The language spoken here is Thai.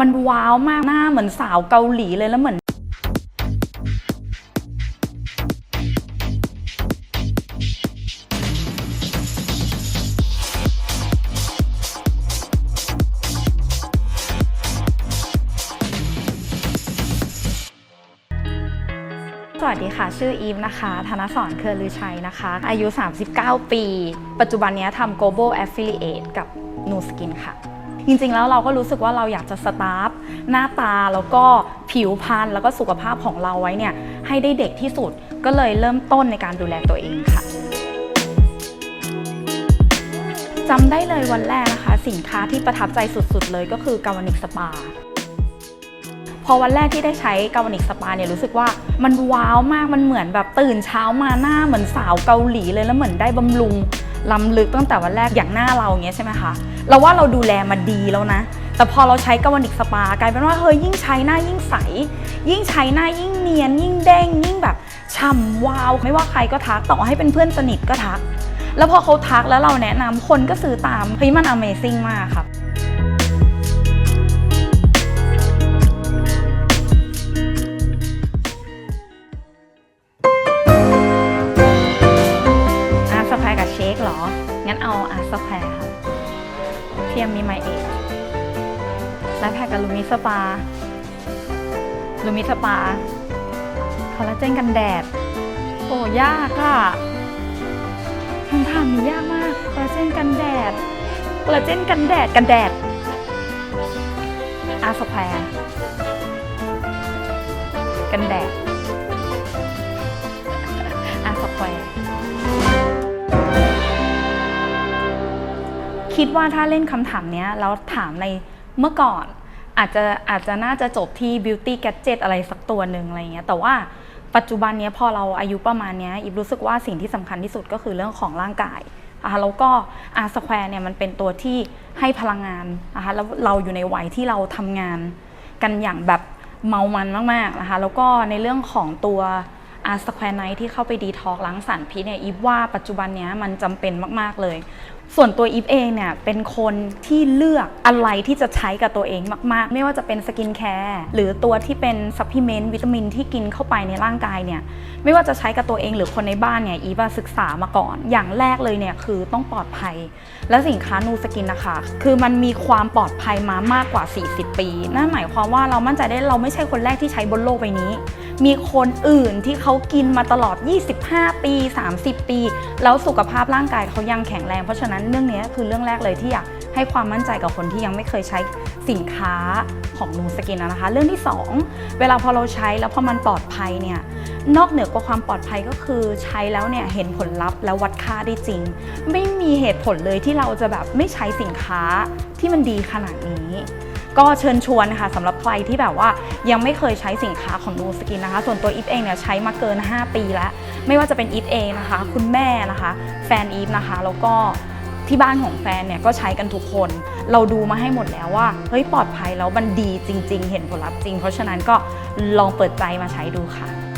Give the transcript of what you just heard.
มันว้าวมากหน้าเหมือนสาวเกาหลีเลยแล้วเหมือนสวัสดีค่ะ ชื่ออีฟนะคะ ธนสรเครือลือชัยนะคะ อายุ 39 ปี ปัจจุบันนี้ทำ global affiliate กับ Nu Skin ค่ะ จริงๆแล้วเราก็รู้สึกว่าเราอยากจะสตาร์ฟหน้าตาแล้วก็ผิวพรรณแล้วก็สุขภาพของเราไว้เนี่ยให้ได้เด็กที่สุดก็เลยเริ่มต้นในการดูแลตัวเองค่ะจำได้เลยวันแรกนะคะ สินค้าที่ประทับใจสุดๆ เลยก็คือกาวนิกสปาพอวันแรกที่ได้ใช้กาวนิกสปาเนี่ยรู้สึกว่ามันว้าวมากมันเหมือนแบบตื่นเช้ามาหน้าเหมือนสาวเกาหลีเลยแล้วเหมือนได้บำรุง ล้ำลึกตั้งแต่วันแรกอย่างหน้าเราอย่างเงี้ยใช่ไหมคะเราว่าเราดูแลมาดีแล้วนะ แต่พอเราใช้กาวนิกสปากลายเป็นว่าเฮ้ยยิ่งใช้หน้ายิ่งใส ยิ่งใช้หน้ายิ่งเนียน ยิ่งเด้งยิ่งแบบฉ่ำวาว ไม่ว่าใครก็ทักต่อให้เป็นเพื่อนสนิทก็ทัก แล้วพอเขาทักแล้วเราแนะนำคนก็ซื้อตามเฮ้ยมัน Amazing มากครั สแควร์ค่ะเทียมมีไมเอกและแพคกับลูมิสปาลูมิสปาคอลลาเจนกันแดด โอ้ยากอะคำถามนี้ยากมากคอลลาเจนกันแดดคอลลาเจนกันแดดกันแดดอาสแควร์กันแดด คิดว่าถ้าเล่นคำถามเนี้ยแล้วถามในเมื่อก่อน อาจจะอาจจะน่าจะจบที่ beauty gadget อะไรสักตัวหนึ่งอะไรเงี้ยแต่ว่าปัจจุบันนี้พอเราอายุประมาณนี้อีฟรู้สึกว่าสิ่งที่สำคัญที่สุดก็คือเรื่องของร่างกายนะคะแล้วก็อาร์สแควร์เนี่ยมันเป็นตัวที่ให้พลังงานนะคะแล้วเราอยู่ในวัยที่เราทำงานกันอย่างแบบเมามันมากๆนะคะแล้วก็ในเรื่องของตัวอาร์สแควร์ไนท์ที่เข้าไปดีท็อกล้างสารพิษเนี่ยอีฟว่าปัจจุบันนี้มันจำเป็นมากๆเลย ส่วนตัวอีฟเองเนี่ยเป็นคนที่เลือกอะไรที่จะใช้กับตัวเองมาก ๆ ไม่ว่าจะเป็นสกินแคร์หรือตัวที่เป็นซัพพลีเมนต์วิตามินที่กินเข้าไปในร่างกายเนี่ยไม่ว่าจะใช้กับตัวเองหรือคนในบ้านเนี่ยอีฟศึกษามาก่อน อย่างแรกเลยเนี่ยคือต้องปลอดภัย และสินค้านูสกินนะคะ คือมันมีความปลอดภัยมามากกว่า 40 ปี นั่นหมายความว่าเรามั่นใจได้เราไม่ใช่คนแรกที่ใช้บนโลกใบนี้ มีคนอื่นที่เขากินมาตลอด 25 ปี 30 ปี แล้วสุขภาพร่างกายเขายังแข็งแรง เพราะฉะนั้นเรื่องนี้คือเรื่องแรกเลยที่อยากให้ความมั่นใจกับคนที่ยังไม่เคยใช้สินค้าของนูสกินนะคะ เรื่องที่ 2 เวลาพอเราใช้แล้วพอมันปลอดภัยเนี่ยนอกเหนือกว่าความปลอดภัยก็คือใช้แล้วเนี่ยเห็นผลลัพธ์แล้ววัดค่าได้จริง ไม่มีเหตุผลเลยที่เราจะแบบไม่ใช้สินค้าที่มันดีขนาดนี้ ก็เชิญชวนนะคะสำหรับใครที่แบบว่ายังไม่เคยใช้สินค้าของนูสกินนะคะ ส่วนตัวอีฟเองเนี่ยใช้มาเกิน 5 ปีแล้ว ไม่ว่าจะเป็นอีฟเองนะคะ คุณแม่นะคะ แฟนอีฟนะคะ แล้วก็ที่บ้านของแฟนเนี่ยก็ใช้กันทุกคน เราดูมาให้หมดแล้วว่าเฮ้ยปลอดภัยแล้วมันดีจริง ๆ เห็นผลลัพธ์จริง เพราะฉะนั้นก็ลองเปิดใจมาใช้ดูค่ะ